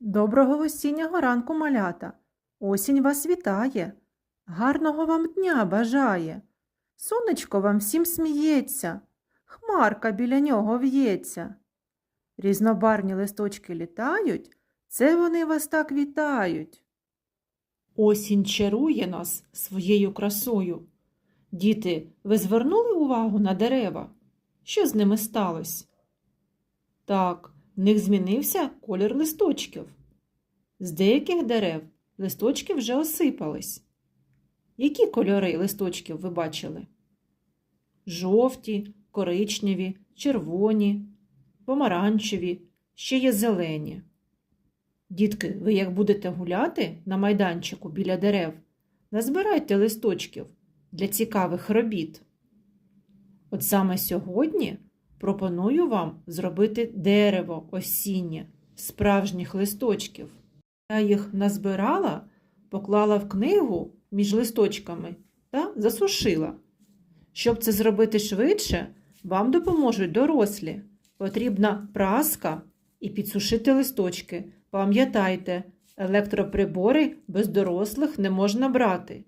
Доброго осіннього ранку, малята. Осінь вас вітає. Гарного вам дня бажає. Сонечко вам всім сміється, хмарка біля нього в'ється. Різнобарні листочки літають, це вони вас так вітають. Осінь чарує нас своєю красою. Діти, ви звернули увагу на дерева? Що з ними сталося? Так, в них змінився колір листочків. З деяких дерев листочки вже осипались. Які кольори листочків ви бачили? Жовті, коричневі, червоні, помаранчеві, ще є зелені. Дітки, ви як будете гуляти на майданчику біля дерев, назбирайте листочків для цікавих робіт. От саме сьогодні пропоную вам зробити дерево осіннє справжніх листочків. Я їх назбирала, поклала в книгу між листочками та засушила. Щоб це зробити швидше, вам допоможуть дорослі. Потрібна праска і підсушити листочки. Пам'ятайте, електроприбори без дорослих не можна брати.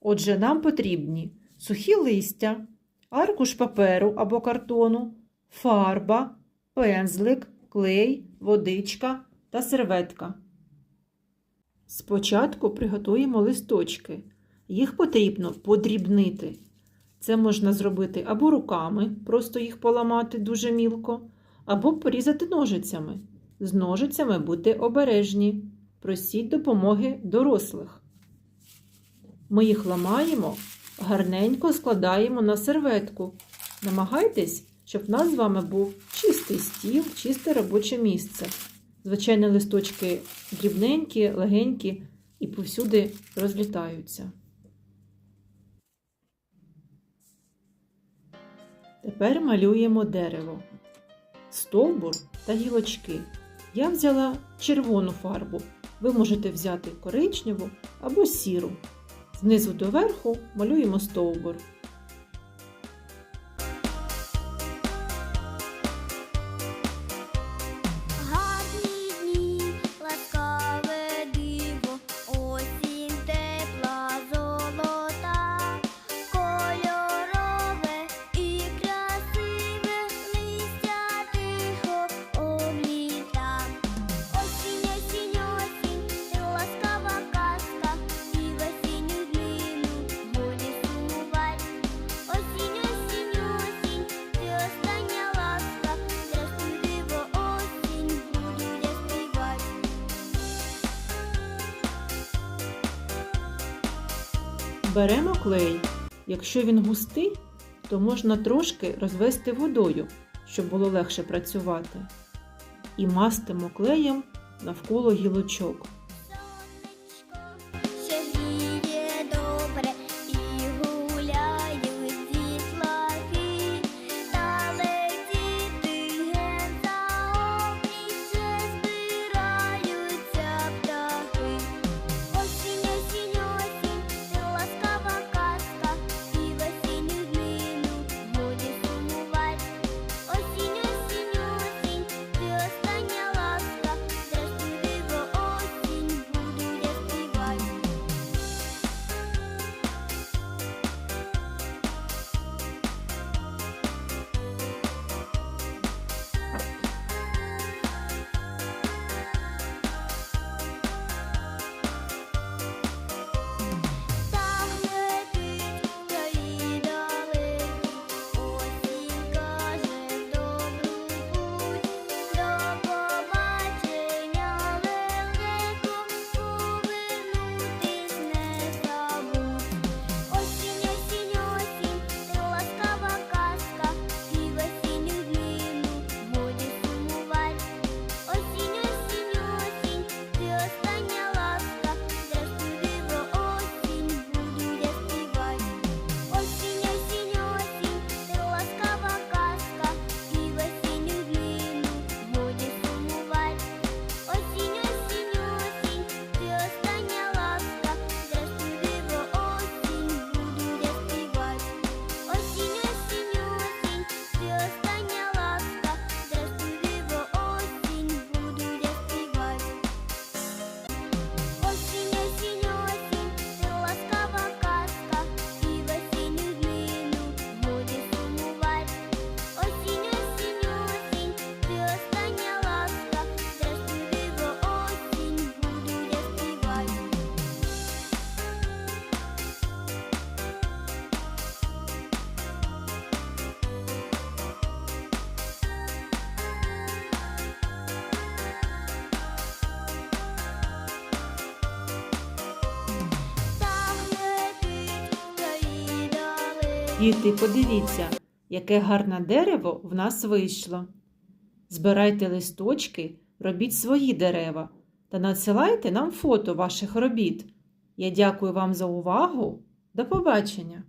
Отже, нам потрібні сухі листя, аркуш паперу або картону, фарба, пензлик, клей, водичка та серветка. Спочатку приготуємо листочки. Їх потрібно подрібнити. Це можна зробити або руками, просто їх поламати дуже мілко, або порізати ножицями. З ножицями будьте обережні. Просіть допомоги дорослих. Ми їх ламаємо, гарненько складаємо на серветку. Намагайтесь, щоб в нас з вами був чистий стіл, чисте робоче місце. Звичайно, листочки дрібненькі, легенькі і повсюди розлітаються. Тепер малюємо дерево, стовбур та гілочки. Я взяла червону фарбу. Ви можете взяти коричневу або сіру. Знизу до верху малюємо стовбур. Беремо клей. Якщо він густий, то можна трошки розвести водою, щоб було легше працювати. І мастимо клеєм навколо гілочок. Діти, подивіться, яке гарне дерево в нас вийшло. Збирайте листочки, робіть свої дерева та надсилайте нам фото ваших робіт. Я дякую вам за увагу. До побачення!